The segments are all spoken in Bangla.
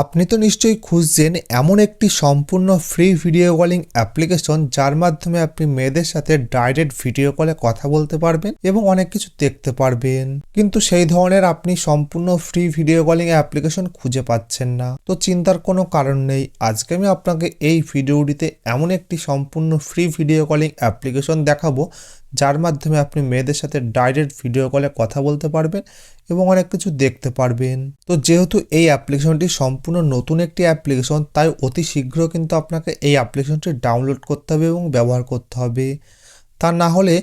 আপনি তো নিশ্চয়ই খুঁজছেন এমন একটি সম্পূর্ণ ফ্রি ভিডিও কলিং অ্যাপ্লিকেশন যার মাধ্যমে আপনি মেয়েদের সাথে ডাইরেক্ট ভিডিও কলে কথা বলতে পারবেন এবং অনেক কিছু দেখতে পারবেন। কিন্তু সেই ধরনের আপনি সম্পূর্ণ ফ্রি ভিডিও কলিং অ্যাপ্লিকেশন খুঁজে পাচ্ছেন না। তো চিন্তার কোনো কারণ নেই। আজকে আমি আপনাকে এই ভিডিওটিতে এমন একটি সম্পূর্ণ ফ্রি ভিডিও কলিং অ্যাপ্লিকেশন দেখাবো যার মাধ্যমে আপনি মেয়েদের সাথে ডাইরেক্ট ভিডিও কলে কথা বলতে পারবেন এবং অনেক কিছু দেখতে পারবেন। তো যেহেতু এই অ্যাপ্লিকেশনটি সম্পূর্ণ নতুন একটি অ্যাপ্লিকেশন তাই অতি শীঘ্র কিন্তু আপনাকে এই অ্যাপ্লিকেশনটি ডাউনলোড করতে হবে এবং ব্যবহার করতে হবে। তা না হলে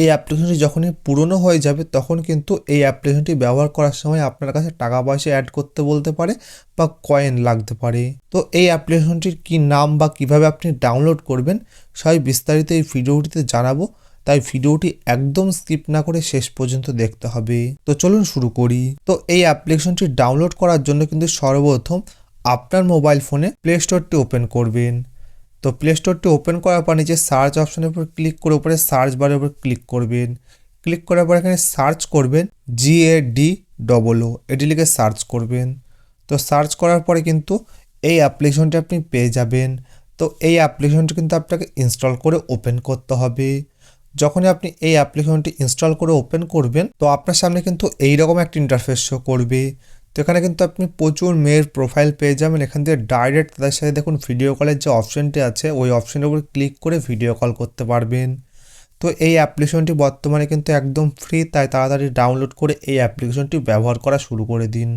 এই অ্যাপ্লিকেশনটি যখনই পুরনো হয়ে যাবে, তখন কিন্তু এই অ্যাপ্লিকেশনটি ব্যবহার করার সময় আপনার কাছে টাকা পয়সা অ্যাড করতে বলতে পারে বা কয়েন লাগতে পারে। তো এই অ্যাপ্লিকেশনটির কি নাম বা কীভাবে আপনি ডাউনলোড করবেন, সবাই বিস্তারিত এই ভিডিওটিতে জানাব। তাই ভিডিওটি একদম স্কিপ না করে শেষ পর্যন্ত দেখতে হবে। তো চলুন শুরু করি। তো এই অ্যাপ্লিকেশনটি ডাউনলোড করার জন্য কিন্তু সর্বপ্রথম আপনার মোবাইল ফোনে প্লে স্টোরটি ওপেন করবেন। তো প্লে স্টোরটি ওপেন করার পর নিচে সার্চ অপশনের উপর ক্লিক করে উপরে সার্চ বারের উপর ক্লিক করবেন। ক্লিক করার পর এখানে সার্চ করবেন জি এ ডি ডবল ও এটি লিখে সার্চ করবেন। তো সার্চ করার পরে কিন্তু এই অ্যাপ্লিকেশনটি আপনি পেয়ে যাবেন। তো এই অ্যাপ্লিকেশনটি কিন্তু আপনাকে ইনস্টল করে ওপেন করতে হবে। যখনই আপনি এই অ্যাপ্লিকেশনটি ইনস্টল করে ওপেন করবেন, তো আপনার সামনে কিন্তু এইরকম একটা ইন্টারফেস শো করবে। তো এখানে কিন্তু আপনি প্রচুর মেয়ের প্রোফাইল পেয়ে যাবেন। এখান থেকে ডাইরেক্ট তাদের সাথে দেখুন ভিডিও কলের যে অপশনটি আছে, ওই অপশনের উপর ক্লিক করে ভিডিও কল করতে পারবেন। তো এই অ্যাপ্লিকেশনটি বর্তমানে কিন্তু একদম ফ্রি তাই তাড়াতাড়ি ডাউনলোড করে এই অ্যাপ্লিকেশনটি ব্যবহার করা শুরু করে দিন।